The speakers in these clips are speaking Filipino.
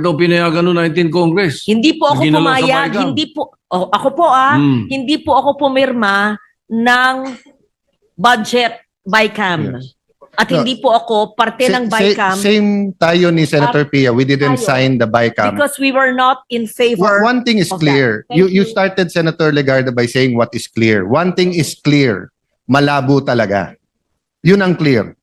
daw pinayagan ng 19 Congress. Hindi po ako Ginalaw sa pumayag, hindi po, oh, ako po ah, Hmm. hindi po ako pumirma ng budget BICAM. Yes. At No. hindi po ako parte Sa- ng sa- BICAM Same tayo ni Senator Pia. We didn't tayo. sign the BICAM. because we were not in favor. One, one thing is of clear. that. Thank You, you you. started Senator Legarda by saying what is clear. One thing is clear. Malabo talaga. Yun ang clear.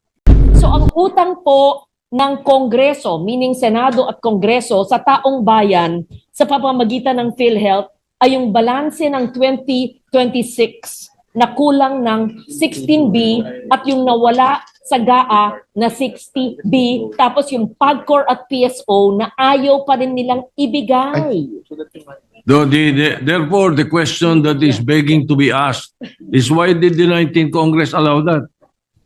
So ang utang po ng Kongreso, meaning Senado at Kongreso sa taong bayan sa pamamagitan ng PhilHealth ay yung balanse ng 2026 na kulang ng 16B at yung nawala sa GAA na 60B tapos yung PAGCOR at PSO na ayaw pa rin nilang ibigay. The, the, the- therefore, the question that is begging to be asked is why did the 19 Congress allow that?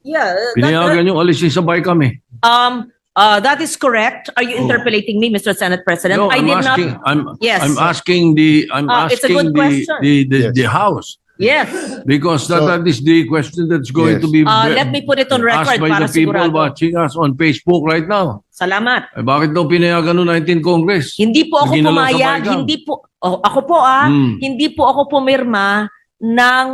Yeah, Pinayagan yung alisin sa BICAM eh. um uh, that is correct. Are you interpolating me, Mr. Senate President? No, I I'm did not asking, I'm, Yes. I'm asking the, I'm it's a asking good the, question. the, the, Yes. the House. Yes. Because that, So- that is the question that's going Yes. to be Uh, be- let me put it on asked record by para the people sigurado. watching us on Facebook right now. Salamat. Eh, bakit daw pinayagan ng 19 Congress? Hindi po ako pumayag, hindi po oh, ako po ah, Hmm. hindi po ako pumirma ng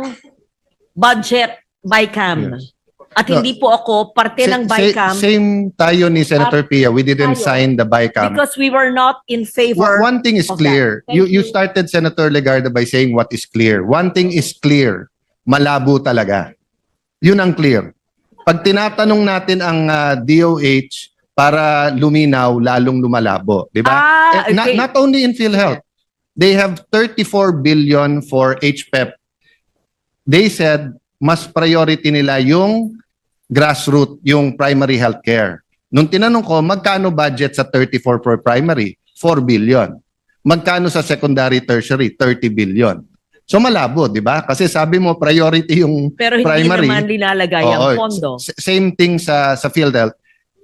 budget BICAM. Yes. At No. hindi po ako parte Sa- ng sa- BICAM same tayo ni Senator Pia. We didn't tayo. sign the BICAM. because we were not in One, favor. one thing is clear. You, you started Senator Legarda by saying what is clear. One thing is clear. Malabo talaga. Yun ang clear. Pag tinatanong natin ang ah, DOH para luminaw, lalong lumalabo. Di ba? Ah, Eh, not, okay. not only in PhilHealth. They have 34 billion for HPEP. They said mas priority nila yung grassroots, yung primary healthcare. Nung tinanong ko, magkano budget sa 34 for primary? 4 billion. Magkano sa secondary, tertiary? 30 billion. So malabo, di ba? Kasi sabi mo, priority yung pero hindi primary. naman nilalagay ang Oo, pondo. same thing sa sa PhilHealth.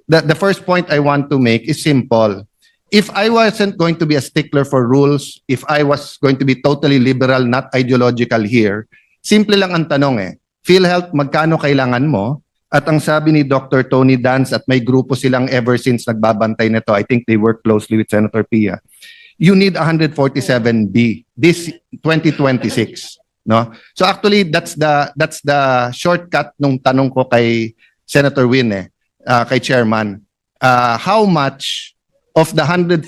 The, the first point I want to make is simple. If I wasn't going to be a stickler for rules, if I was going to be totally liberal, not ideological here, simple lang ang tanong eh. PhilHealth, magkano kailangan mo? At ang sabi ni Dr. Tony Dance at may grupo silang ever since nagbabantay nito, I think they work closely with Senator Pia. You need 147B this 2026, no? So actually that's the that's the shortcut nung tanong ko kay Senator Win eh, ah, kay Chairman. Ah, how much of the 147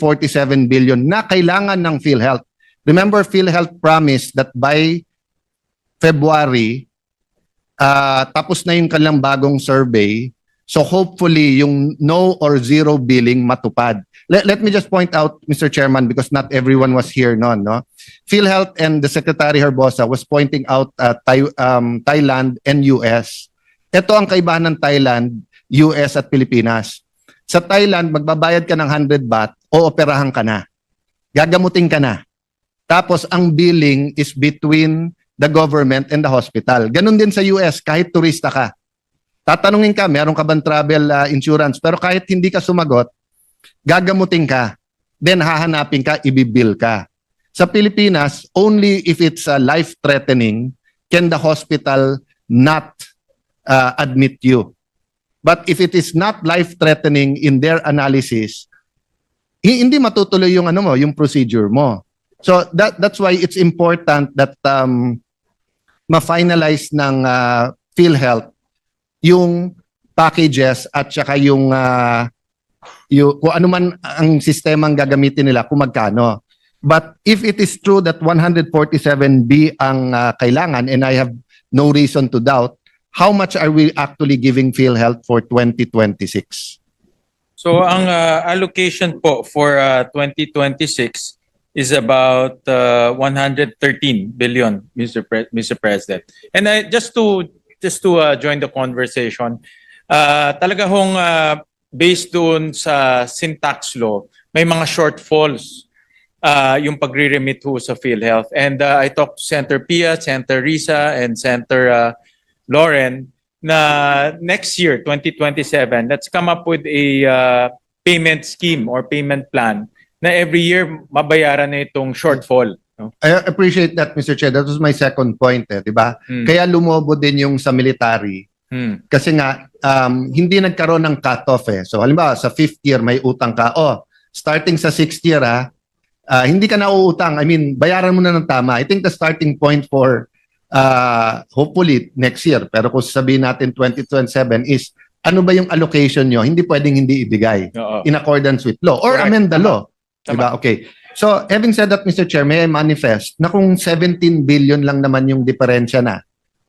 billion na kailangan ng PhilHealth? Remember PhilHealth promised that by February ah, tapos na yung kanilang bagong survey. So hopefully yung no or zero billing matupad. Let, let me just point out, Mr. Chairman, because not everyone was here noon, no? PhilHealth and the Secretary Herbosa was pointing out uh, Thai- um, Thailand and US. Ito ang kaibahan ng Thailand, US at Pilipinas. Sa Thailand, magbabayad ka ng 100 baht o operahan ka na. Gagamutin ka na. Tapos ang billing is between the government and the hospital. Ganon din sa US, kahit turista ka. Tatanungin ka, meron ka bang travel uh, insurance? Pero kahit hindi ka sumagot, gagamutin ka. Then hahanapin ka, ibibill ka. Sa Pilipinas, only if it's uh, life-threatening can the hospital not uh, admit you. But if it is not life-threatening in their analysis, hi- hindi matutuloy yung ano mo, yung procedure mo. So that that's why it's important that um, ma-finalize ng uh, PhilHealth yung packages at saka yung uh, yung kung ano man ang sistemang gagamitin nila kung magkano. But if it is true that 147B ang uh, kailangan and I have no reason to doubt, how much are we actually giving PhilHealth for 2026? So ang uh, allocation po for uh, 2026 is about uh, 113 billion, Mr. Pre- Mr. President. And I, just to just to uh, join the conversation, uh, talaga hong uh, based doon sa syntax law, may mga shortfalls uh, yung pagre-remit ho sa PhilHealth. And uh, I talked to Senator Pia, Senator Risa, and Senator uh, Lauren na next year, 2027, let's come up with a uh, payment scheme or payment plan na every year mabayaran na itong shortfall. No? I appreciate that, Mr. Chair. That was my second point, eh, di ba? Hmm. Kaya lumobo din yung sa military Hmm. kasi nga um, hindi nagkaroon ng cut-off eh. So halimbawa sa fifth year may utang ka, oh, starting sa sixth year ha, ah, hindi ka na uutang. I mean, bayaran mo na ng tama. I think the starting point for uh, hopefully next year, pero kung sabihin natin 2027 is ano ba yung allocation nyo? Hindi pwedeng hindi ibigay Oo. in accordance with law or Correct. amend the Tama. Diba? Okay. So, having said that, Mr. Chair, may I manifest na kung 17 billion lang naman yung diferensya na.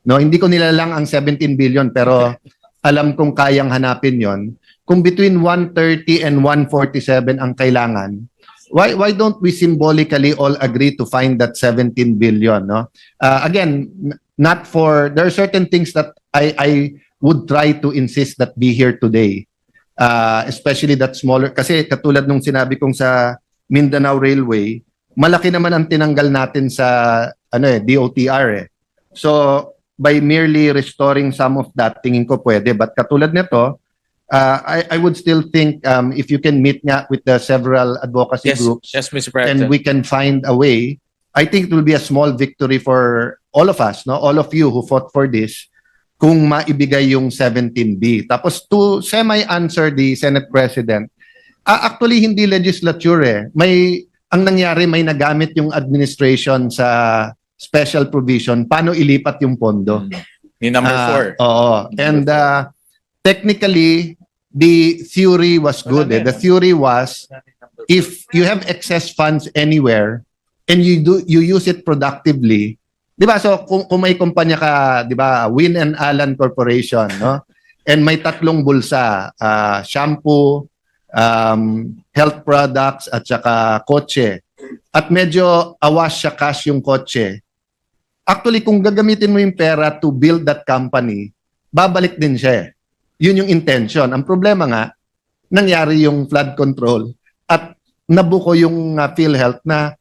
No, hindi ko nilalang ang 17 billion pero alam kong kayang hanapin yon. Kung between 130 and 147 ang kailangan, why why don't we symbolically all agree to find that 17 billion, no? Uh, again, not for there are certain things that I I would try to insist that be here today. Uh, especially that smaller kasi katulad nung sinabi kong sa Mindanao Railway, malaki naman ang tinanggal natin sa ano eh DOTR eh. So by merely restoring some of that, tingin ko pwede. But katulad nito, uh, I, I would still think um, if you can meet nga with the several advocacy Yes, groups yes, Mr. and President. we can find a way, I think it will be a small victory for all of us, no? all of you who fought for this, kung maibigay yung 17B. Tapos to semi-answer the Senate President, ah, actually hindi legislature eh. May, ang nangyari, may nagamit yung administration sa special provision, paano ilipat yung pondo. Ni number four. Oo. And uh, technically, the theory was good. Eh. The theory was if you have excess funds anywhere and you do you use it productively, 'di ba? So kung, kung may kumpanya ka, 'di ba, Win and Allen Corporation, no? And may tatlong bulsa, ah, shampoo, um, health products at saka kotse. At medyo awas siya cash yung kotse. Actually, kung gagamitin mo yung pera to build that company, babalik din siya eh. Yun yung intention. Ang problema nga, nangyari yung flood control at nabuko yung uh, PhilHealth na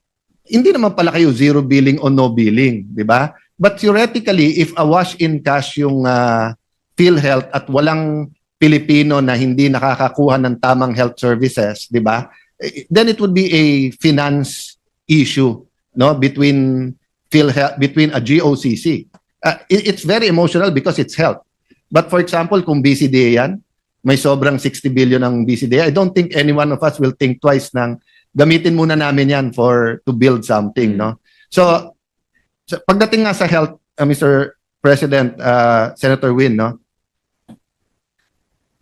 hindi naman pala kayo zero billing o no billing, di ba? But theoretically, if a wash in cash yung uh, PhilHealth at walang Pilipino na hindi nakakakuha ng tamang health services, di ba? Eh, Then it would be a finance issue, no, between PhilHealth, between a GOCC. Uh, it- it's very emotional because it's health. But for example, kung BCDA yan, may sobrang 60 billion ang BCDA, I don't think any one of us will think twice ng gamitin muna namin yan for to build something, no? So, so pagdating nga sa health, uh, Mr. President, uh, Senator Win, no?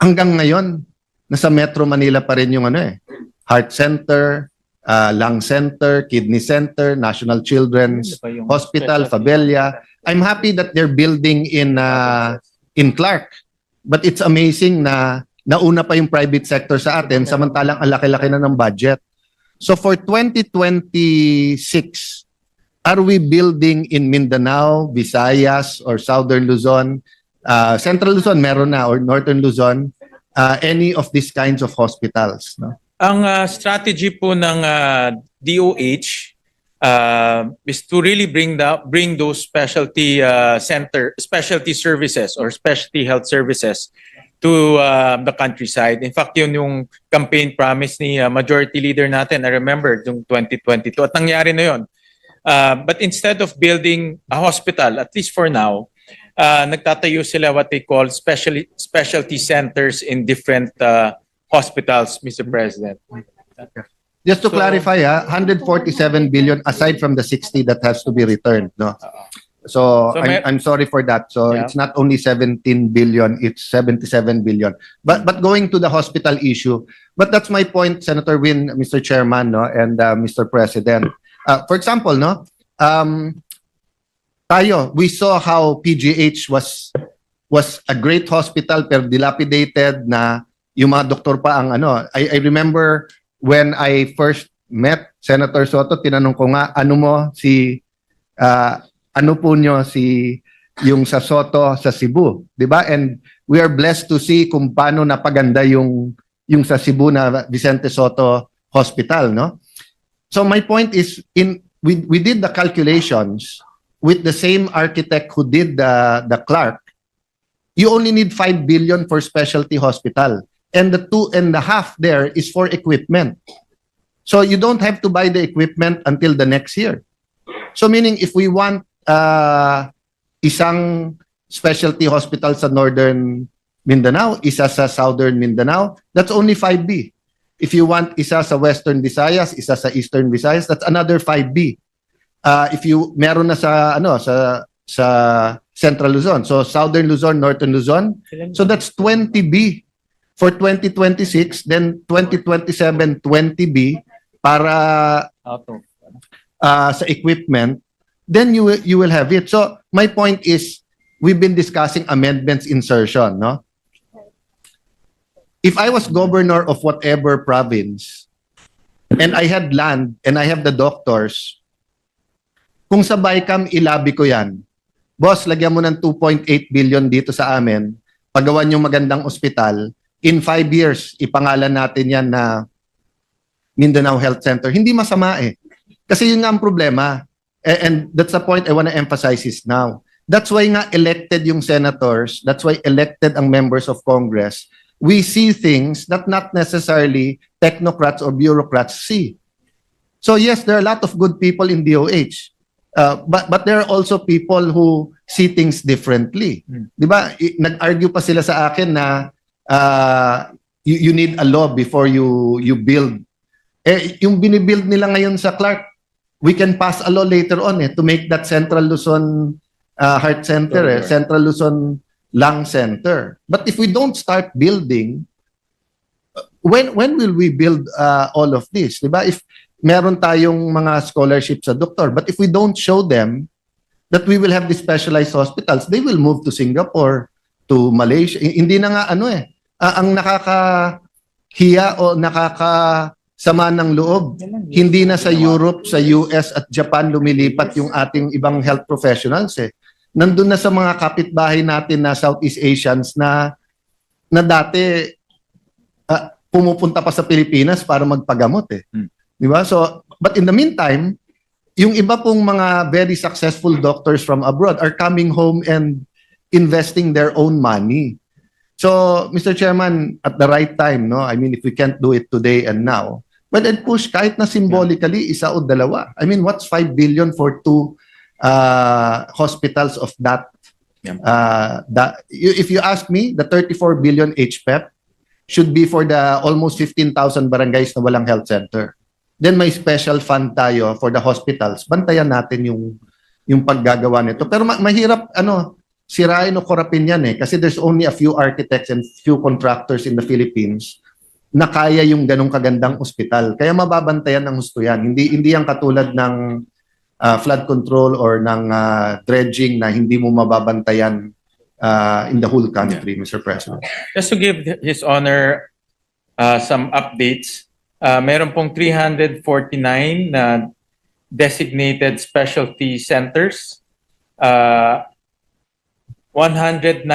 Hanggang ngayon, nasa Metro Manila pa rin yung ano eh, heart center, uh, lung center, kidney center, National Children's Hospital, Fabella. I'm happy that they're building in uh, in Clark. But it's amazing na nauna pa yung private sector sa atin samantalang ang laki-laki na ng budget. So for 2026, are we building in Mindanao, Visayas, or Southern Luzon? Uh, Central Luzon meron na or Northern Luzon uh, any of these kinds of hospitals no? Ang uh, strategy po ng uh, DOH uh, is to really bring the, bring those specialty uh, center specialty services or specialty health services to uh, the countryside. In fact, yun yung campaign promise ni uh, majority leader natin. I remember yung 2022 at nangyari na yun. Uh, but instead of building a hospital, at least for now, uh, nagtatayo sila what they call specialty specialty centers in different uh, hospitals, Mr. President. Just to So- clarify, ah, 147 billion aside from the 60 that has to be returned, no? So, So I'm, I'm sorry for that. So Yeah. it's not only 17 billion, it's 77 billion. But but going to the hospital issue, but that's my point, Senator Win, Mr. Chairman, no, and uh, Mr. President. Uh, for example, no, um, tayo, we saw how PGH was was a great hospital pero dilapidated na yung mga doktor pa ang ano. I, I remember when I first met Senator Soto, tinanong ko nga, ano mo si, ah, ano po nyo si yung sa Soto sa Cebu, di ba? And we are blessed to see kung paano napaganda yung yung sa Cebu na Vicente Soto Hospital, no? So my point is in we we did the calculations with the same architect who did the the Clark. You only need 5 billion for specialty hospital and the two and a half there is for equipment. So you don't have to buy the equipment until the next year. So meaning if we want uh, isang specialty hospital sa northern Mindanao, isa sa southern Mindanao, that's only 5B. If you want isa sa Western Visayas, isa sa Eastern Visayas, that's another 5B. Uh, if you meron na sa ano sa sa Central Luzon. So Southern Luzon, Northern Luzon. So that's 20B for 2026, then 2027 20B para uh, sa equipment, then you will, you will have it. So my point is, we've been discussing amendments insertion, no? If I was governor of whatever province, and I had land, and I have the doctors, kung sa BICAM ilabi ko yan, boss, lagyan mo ng 2.8 billion dito sa amin, pagawan yung magandang ospital, in five years, ipangalan natin yan na Mindanao Health Center. Hindi masama eh. Kasi yun nga ang problema. A- And that's the point I want to emphasize is now. That's why nga elected yung senators, that's why elected ang members of Congress. We see things that not necessarily technocrats or bureaucrats see. So yes, there are a lot of good people in DOH. Uh, but but there are also people who see things differently. Hmm. 'Di ba? Nag-argue pa sila sa akin na uh, you, you need a law before you you build. Eh yung binibuild nila ngayon sa Clark, we can pass a law later on eh to make that Central Luzon uh, Heart Center, eh. Central Luzon Lung Center. But if we don't start building, uh, when when will we build uh, all of this? 'Di ba? If meron tayong mga scholarships sa doktor, but if we don't show them that we will have the specialized hospitals, they will move to Singapore, to Malaysia. Hindi na nga ano eh. Ah, ang nakakahiya o nakakasama ng loob, hindi na sa Europe, sa US at Japan lumilipat yung ating ibang health professionals eh. Nandun na sa mga kapitbahay natin na Southeast Asians na na dati ah, pumupunta pa sa Pilipinas para magpagamot eh. Hmm. Di ba? So, but in the meantime, yung iba pong mga very successful doctors from abroad are coming home and investing their own money. So, Mr. Chairman, at the right time, no? I mean, if we can't do it today and now, but then push kahit na symbolically, isa o dalawa. I mean, what's 5 billion for two uh, hospitals of that? Uh, that if you ask me, the 34 billion HPEP should be for the almost 15,000 barangays na walang health center. Then may special fund tayo for the hospitals. Bantayan natin yung yung paggagawa nito. Pero ma- mahirap ano, sirain o korapin yan eh kasi there's only a few architects and few contractors in the Philippines na kaya yung ganong kagandang ospital. Kaya mababantayan ng gusto yan. Hindi hindi yan katulad ng ah, flood control or ng ah, dredging na hindi mo mababantayan ah, in the whole country, Mr. President. Just to give His Honor uh, some updates, uh, meron pong 349 na designated specialty centers. Uh, 190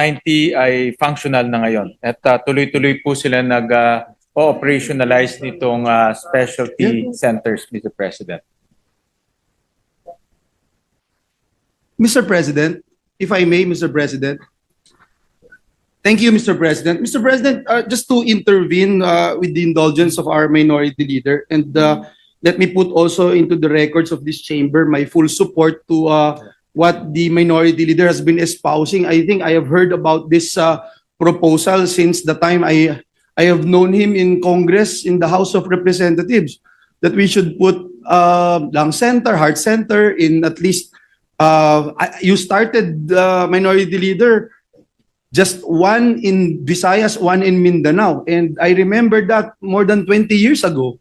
ay functional na ngayon. At uh, tuloy-tuloy po sila nag-operationalize nitong uh, specialty centers, Mr. President. Mr. President, if I may, Mr. President. Thank you, Mr. President. Mr. President, uh, just to intervene uh, with the indulgence of our minority leader, and uh, let me put also into the records of this chamber my full support to uh, what the minority leader has been espousing. I think I have heard about this uh, proposal since the time I I have known him in Congress in the House of Representatives that we should put uh, lung center, heart center in at least uh, you started the minority leader just one in Visayas, one in Mindanao. And I remember that more than 20 years ago.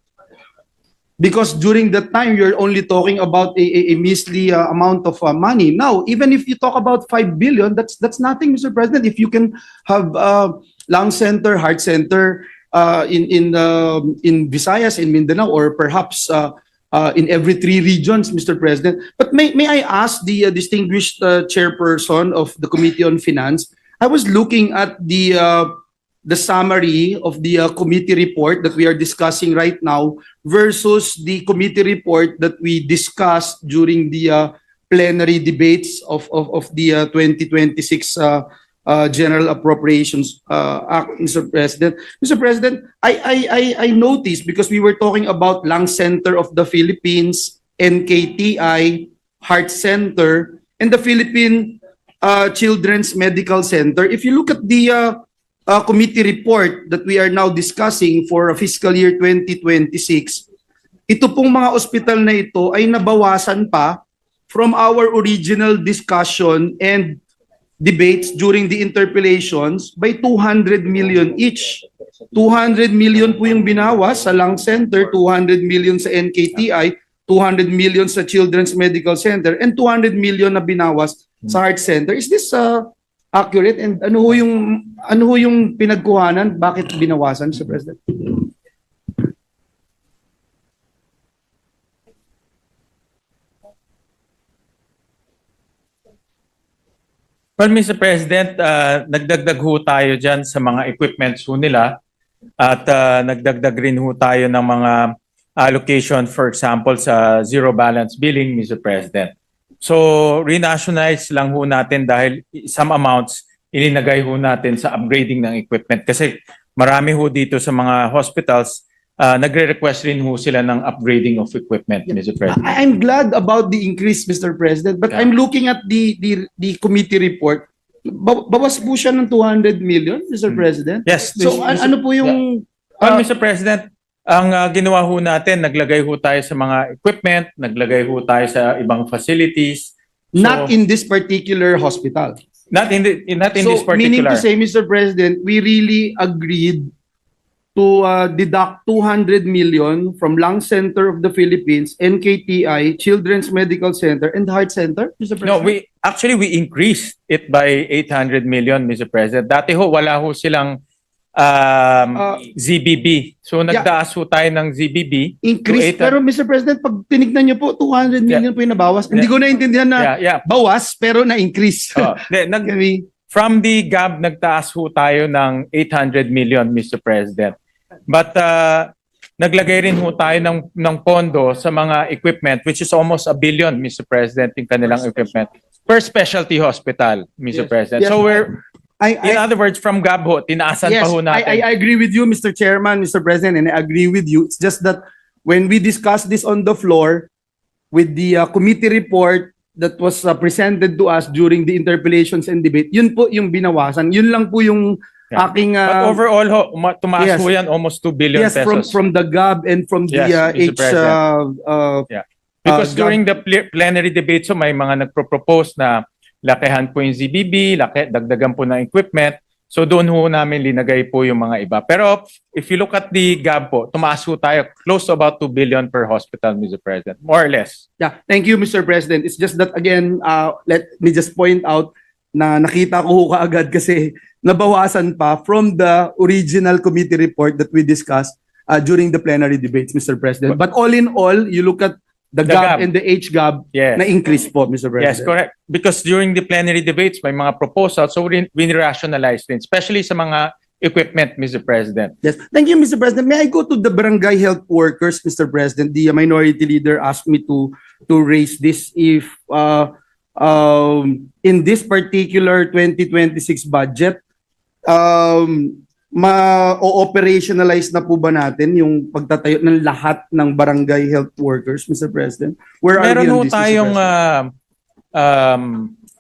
Because during that time, you're only talking about a, a, a measly uh, amount of uh, money. Now, even if you talk about 5 billion, that's that's nothing, Mr. President. If you can have uh, lung center, heart center uh, in in um in Visayas, in Mindanao, or perhaps uh, uh, in every three regions, Mr. President. But may, may I ask the uh, distinguished uh, chairperson of the Committee on Finance? I was looking at the uh, the summary of the uh, committee report that we are discussing right now versus the committee report that we discussed during the uh, plenary debates of of, of the uh, 2026 uh, uh, General Appropriations uh, Act, Mr. President. Mr. President, I, I, I, I noticed because we were talking about Lung Center of the Philippines, NKTI, Heart Center, and the Philippine uh, Children's Medical Center. If you look at the uh, uh, committee report that we are now discussing for fiscal year 2026, ito pong mga ospital na ito ay nabawasan pa from our original discussion and debates during the interpellations by 200 million each. 200 million po yung binawas sa lung center, 200 million sa NKTI, 200 million sa Children's Medical Center, and 200 million na binawas sa heart center. Is this uh, accurate? And ano ho yung ano ho yung pinagkuhanan? Bakit binawasan, Mr. President? Well, Mr. President, uh, nagdagdag ho tayo dyan sa mga equipments ho nila at uh, nagdagdag rin ho tayo ng mga allocation, for example, sa zero balance billing, Mr. President. So, renationalize lang ho natin dahil some amounts ilinagay ho natin sa upgrading ng equipment kasi marami ho dito sa mga hospitals uh, nagre-request rin ho sila ng upgrading of equipment, Mr. President. I'm glad about the increase, Mr. President, but Yeah. I'm looking at the the the committee report. Ba- bawas po siya ng 200 million, Mr. Hmm. President. Yes, So Mr. an- ano po yung Well, Ah. Mr. President, ang uh, ginawa ho natin, naglagay ho tayo sa mga equipment, naglagay ho tayo sa ibang facilities. So, not in this particular hospital? not in the, in- not in so this meaning particular. to say, Mr. President, we really agreed to uh, deduct 200 million from Lung Center of the Philippines, NKTI, Children's Medical Center, and Heart Center, Mr. President? no, we actually we increased it by 800 million, Mr. President. Dati ho wala ho silang um, Ah. ZBB. So nagtaas ho tayo ng ZBB. increase. to eight- Pero Mr. President, pag tinignan niyo po, 200 million po yung nabawas. Hindi ko naintindihan na Yeah, yeah. bawas, pero na-increase. Oh, de- nag, Kami, From the GAB, nagtaas ho tayo ng 800 million, Mr. President. But uh, naglagay rin ho tayo ng, ng pondo sa mga equipment, which is almost a billion, Mr. President, yung kanilang equipment, per specialty hospital, Mr. Yes. President. Yes. So we're, I, in I, other words, from GAB ho, tinaasan yes, pa ho natin. I, I agree with you, Mr. Chairman, Mr. President, and I agree with you. It's just that when we discussed this on the floor with the uh, committee report that was uh, presented to us during the interpellations and debate, yun po yung binawasan. Yun lang po yung Yeah. aking But uh, overall ho, uma- tumaas yes. ho yan almost 2 billion yes from pesos. from the GAB and from the Yes, uh. H uh, uh, Because uh, during the pl- plenary debate, so may mga nagpro-propose na lakihan po yung ZBB, laki, dagdagan po ng equipment. So doon ho namin linagay po yung mga iba. Pero if you look at the gap po, tumaas ho tayo close to about 2 billion per hospital, Mr. President. More or less. Yeah, thank you, Mr. President. It's just that again, uh, let me just point out na nakita ko ho kaagad kasi nabawasan pa from the original committee report that we discussed uh, during the plenary debates, Mr. President. But all in all, you look at the, The gap, gap. and the H gap Yes. na increase po, Mr. President. Yes, correct. Because during the plenary debates, may mga proposals. So we, we rationalize din, especially sa mga equipment, Mr. President. Yes. Thank you, Mr. President. May I go to the barangay health workers, Mr. President? The minority leader asked me to to raise this if uh, um, in this particular 2026 budget, um, ma-operationalize na po ba natin yung pagtatayo ng lahat ng barangay health workers, Mr. President? Where are Meron we on this, tayong uh, um,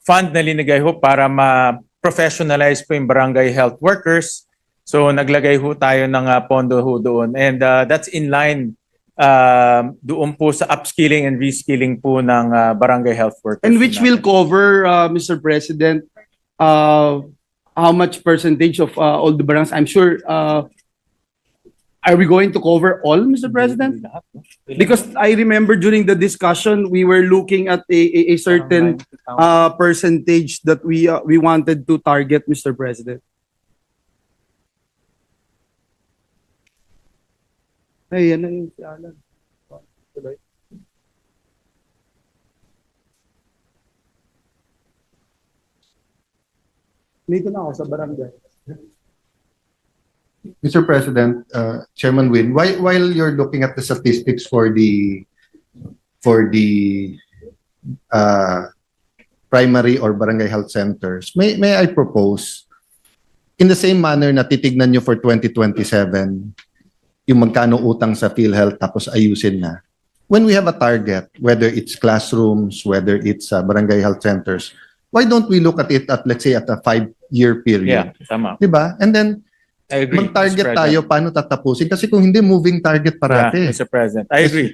fund na linagay ho para ma-professionalize po yung barangay health workers. So naglagay ho tayo ng uh, pondo ho doon. And uh, that's in line uh, doon po sa upskilling and reskilling po ng uh, barangay health workers. And which will cover, uh, Mr. President, uh, how much percentage of uh, all the barangays? I'm sure, uh, are we going to cover all, Mr. President? Because I remember during the discussion, we were looking at a, a, a certain uh, percentage that we uh, we wanted to target, Mr. President. Ay, yan na yung si Alan. Dito na ako sa barangay. Mr. President, uh, Chairman Win, while, while you're looking at the statistics for the for the uh, primary or barangay health centers, may may I propose in the same manner na titignan nyo for 2027 yung magkano utang sa PhilHealth tapos ayusin na. When we have a target, whether it's classrooms, whether it's uh, barangay health centers, why don't we look at it at let's say at a 5 year Yeah, period. tama. 'Di ba? And then I agree. mag-target tayo paano tatapusin kasi kung hindi moving target Yeah, parati. Mr. President. I agree.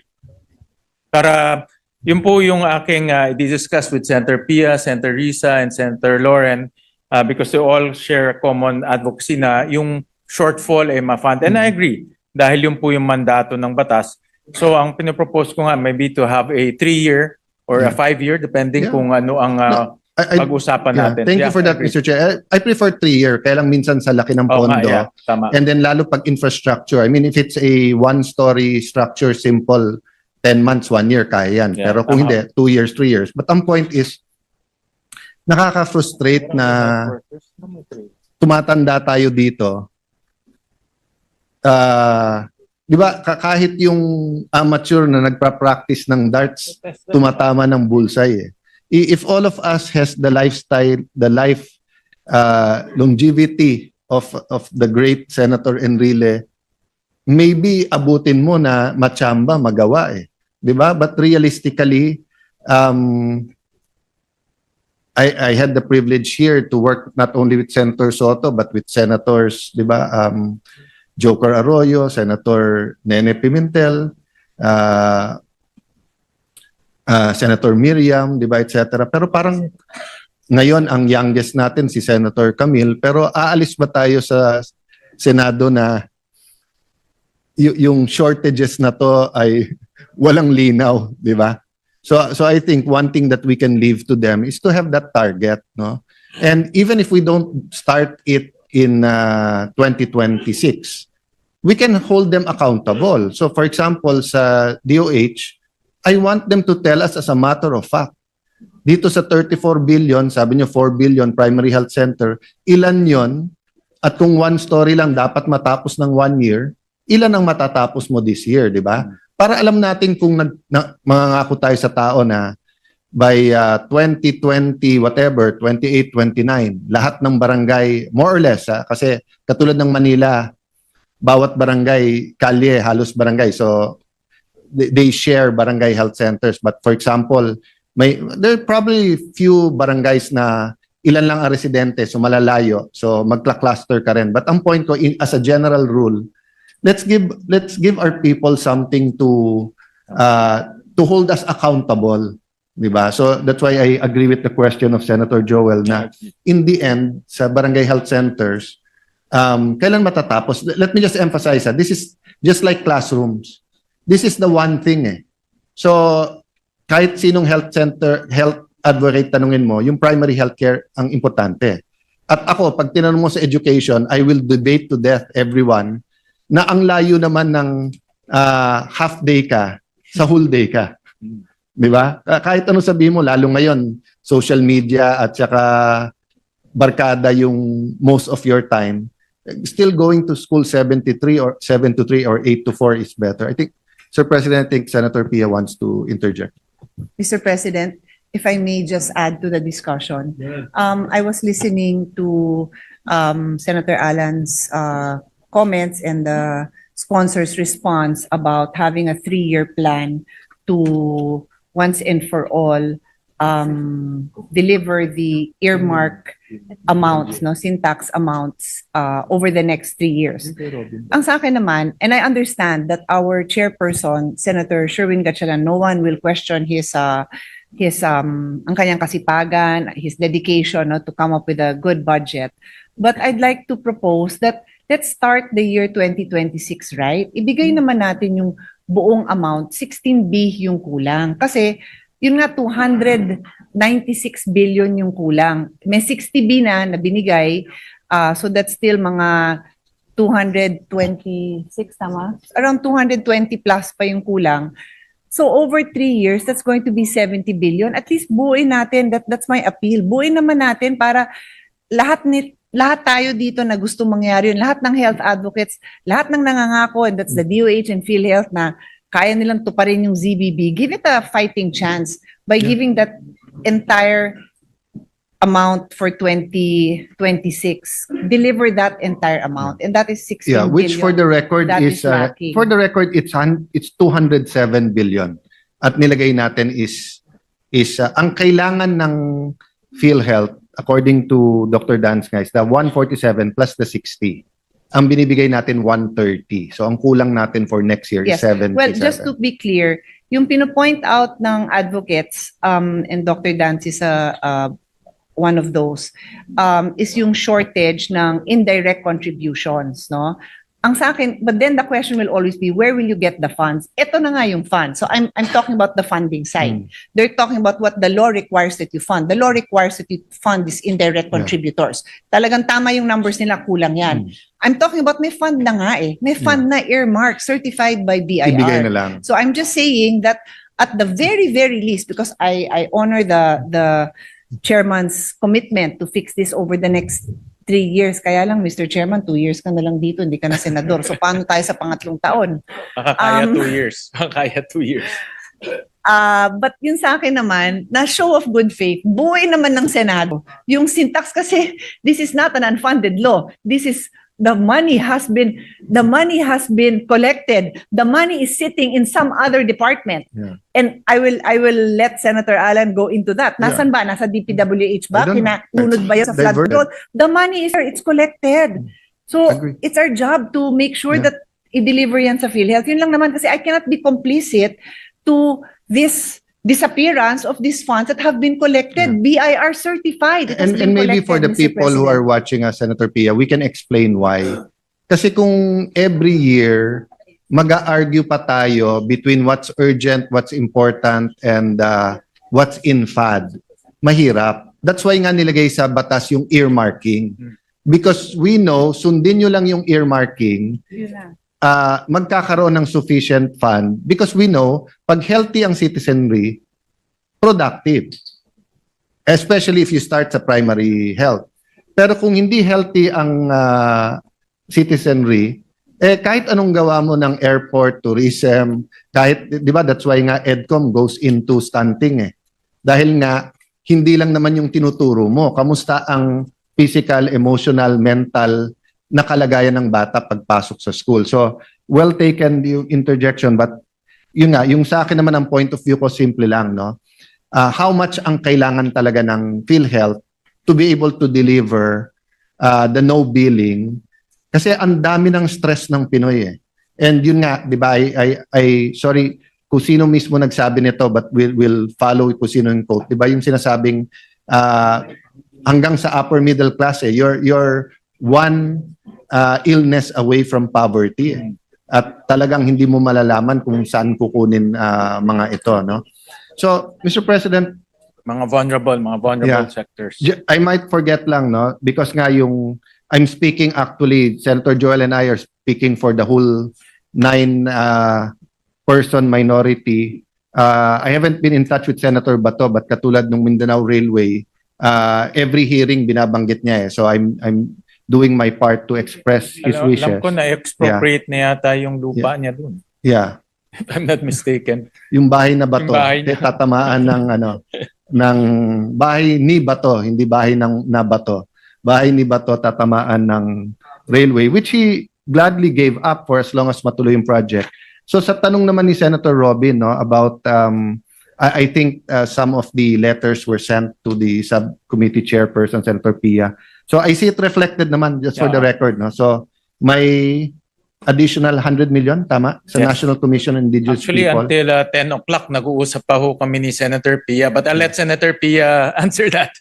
Para yun po yung aking uh, i-discuss with Senator Pia, Senator Risa, and Senator Lauren uh, because they all share a common advocacy na yung shortfall ay ma-fund. And I agree dahil yun po yung mandato ng batas. So ang pinopropose ko nga maybe to have a three-year or a Yeah. five-year depending Yeah. kung ano ang uh, I- I- pag-usapan yeah, natin. Thank Yeah, you for I that, agree. Mr. Chair. I I prefer three-year, kaya lang minsan sa laki ng pondo. yeah, tama. And then lalo pag infrastructure, I mean if it's a one-story structure, simple, 10 months, one year, kaya yan. Yeah, Pero kung tama. hindi, two years, three years. But ang point is, nakaka-frustrate na tumatanda tayo dito. Ah, di ba, ka- kahit yung amateur na nagpa-practice ng darts, tumatama ng bullseye eh. If all of us has the lifestyle, the life uh, longevity of of the great Senator Enrile, maybe abutin mo na machamba magawa eh. 'Di ba? But realistically, um I I had the privilege here to work not only with Senator Soto but with senators, 'di ba? Um Joker Arroyo, Senator Nene Pimentel, uh, uh, Senator Miriam, 'di ba, etc. Pero parang ngayon ang youngest natin si Senator Camille, pero aalis ba tayo sa Senado na yung shortages na to ay walang linaw, 'di ba? So so I think one thing that we can leave to them is to have that target, no? And even if we don't start it in uh, 2026, we can hold them accountable. So for example, sa DOH, I want them to tell us as a matter of fact. Dito sa 34 billion, sabi nyo 4 billion primary health center, ilan yon at kung one story lang dapat matapos ng one year, ilan ang matatapos mo this year, di ba? Para alam natin kung nag, na, mangangako tayo sa tao na by uh, 2020 whatever 28 29 lahat ng barangay more or less ah, kasi katulad ng Manila bawat barangay kalye halos barangay so they, share barangay health centers. But for example may there are probably few barangays na ilan lang ang residente so malalayo. So magkla-cluster ka rin. But ang point ko in, as a general rule let's give let's give our people something to uh, to hold us accountable di ba? So that's why I agree with the question of Senator Joel na in the end sa barangay health centers um kailan matatapos? Let me just emphasize ah, this is just like classrooms this is the one thing eh so kahit sinong health center health advocate tanungin mo yung primary healthcare ang importante at ako pag tinanong mo sa education I will debate to death everyone na ang layo naman ng ah, half day ka sa whole day ka Di ba? Ah, Kahit ano sabihin mo, lalo ngayon, social media at saka barkada yung most of your time, still going to school 73 or 7 to 3 or 8 to 4 is better. I think, Sir President, I think Senator Pia wants to interject. Mr. President, if I may just add to the discussion. Um, I was listening to um, Senator Allen's uh, comments and the sponsor's response about having a three-year plan to once and for all um, deliver the earmark amounts, no, syntax amounts uh, over the next three years. Ang sa akin naman, and I understand that our chairperson, Senator Sherwin Gatchalian, no one will question his uh, his um ang kanyang kasipagan, his dedication no, to come up with a good budget. But I'd like to propose that let's start the year 2026, right? Ibigay naman natin yung buong amount, 16B yung kulang. Kasi yun nga 296 billion yung kulang. May 60B na na binigay, ah, so that's still mga 226 tama? Around 220 plus pa yung kulang. So over three years, that's going to be 70 billion. At least buuin natin. That, that's my appeal. Buuin naman natin para lahat ni lahat tayo dito na gusto mangyari yun. Lahat ng health advocates, lahat ng nangangako, and that's the DOH and PhilHealth na kaya nilang tuparin yung ZBB, give it a fighting chance by giving that entire amount for 2026. Deliver that entire amount. And that is 16 Yeah, which for billion. the record That is, is uh, for the record, it's hun- it's 207 billion. At nilagay natin is, is uh, ang kailangan ng PhilHealth according to Dr. Dan's guys, the 147 plus the 60. Ang binibigay natin 130. So ang kulang natin for next year is Yes. 77. Well, just to be clear, yung pinopoint out ng advocates, um, and Dr. Dance is a, uh, one of those, um, is yung shortage ng indirect contributions, no? Ang sa akin, but then the question will always be, where will you get the funds? Ito na nga yung fund. So I'm, I'm talking about the funding side. They're talking about what the law requires that you fund. The law requires that you fund these indirect Yeah. contributors. Talagang tama yung numbers nila, kulang yan. I'm talking about may fund na nga eh. May fund na earmark, certified by BIR. Ibigay na lang. So I'm just saying that at the very, very least, because I, I honor the, the chairman's commitment to fix this over the next three years. Kaya lang, Mr. Chairman, two years ka na lang dito, hindi ka na senador. So paano tayo sa pangatlong taon? Makakaya Um, two years. Makakaya two years. Ah, but yun sa akin naman, na show of good faith, buhay naman ng Senado. Yung syntax kasi, this is not an unfunded law. This is the money has been the money has been collected. The money is sitting in some other department. Yeah. And I will I will let Senator Alan go into that. Nasan ba? Nasa DPWH ba? Kinanunod ba yun sa flood control? The money is there. It's collected. So, Agree. it's our job to make sure Yeah. that i-deliver yan sa PhilHealth. Yun lang naman kasi I cannot be complicit to this disappearance of these funds that have been collected, BIR certified. It And, and maybe for the Mr. people who are President. watching us, Senator Pia, we can explain why. Kasi kung every year, mag-argue pa tayo between what's urgent, what's important, and uh, what's in FAD, mahirap. That's why nga nilagay sa batas yung earmarking. Because we know, sundin nyo lang yung earmarking, na. Uh, magkakaroon ng sufficient fund because we know pag healthy ang citizenry, productive. Especially if you start sa primary health. Pero kung hindi healthy ang uh, citizenry, eh kahit anong gawa mo ng airport, tourism, kahit, di ba, that's why nga EDCOM goes into stunting eh. Dahil nga, hindi lang naman yung tinuturo mo. Kamusta ang physical, emotional, mental na kalagayan ng bata pagpasok sa school. So, well taken yung interjection but yun nga, yung sa akin naman ang point of view ko simple lang, no? Uh, how much ang kailangan talaga ng PhilHealth to be able to deliver uh, the no billing kasi ang dami ng stress ng Pinoy eh. And yun nga, di ba, I, I, I, sorry kung sino mismo nagsabi nito but we'll, we'll follow kung sino yung quote. Di ba yung sinasabing uh, hanggang sa upper middle class eh, you're, you're one uh, illness away from poverty. eh. At talagang hindi mo malalaman kung saan kukunin uh, mga ito, no? So, Mr. President, Mga vulnerable, mga vulnerable Yeah. sectors. I might forget lang, no? Because nga yung, I'm speaking actually, Senator Joel and I are speaking for the whole nine uh, person minority. Uh, I haven't been in touch with Senator Bato, but katulad ng Mindanao Railway, uh, every hearing binabanggit niya eh. So I'm, I'm doing my part to express his Alam, wishes. alam ko na expropriate na yata yung lupa niya dun. Yeah. If I'm not mistaken. Yung bahay na bato, Yung bahay eh, tatamaan ng ano, ng bahay ni bato, hindi bahay ng na bato. Bahay ni bato tatamaan ng railway which he gladly gave up for as long as matuloy yung project. So sa tanong naman ni Senator Robin no about um I, I think uh, some of the letters were sent to the subcommittee chairperson Senator Pia. So I see it reflected naman just for the Yeah. record no. So may additional 100 million tama sa Yes. National Commission on Indigenous Actually, People. until uh, 10 o'clock, nag-uusap pa ho kami ni Senator Pia. But I'll let Senator Pia answer that.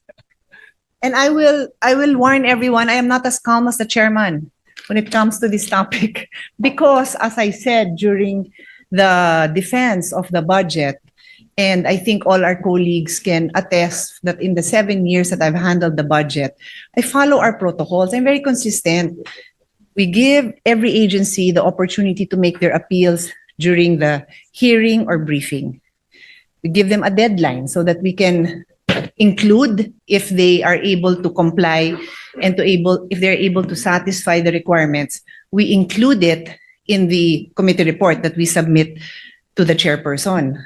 And I will, I will warn everyone, I am not as calm as the chairman when it comes to this topic. Because as I said during the defense of the budget, and I think all our colleagues can attest that in the seven years that I've handled the budget, I follow our protocols. I'm very consistent. We give every agency the opportunity to make their appeals during the hearing or briefing. We give them a deadline so that we can include if they are able to comply and to able if they're able to satisfy the requirements we include it in the committee report that we submit to the chairperson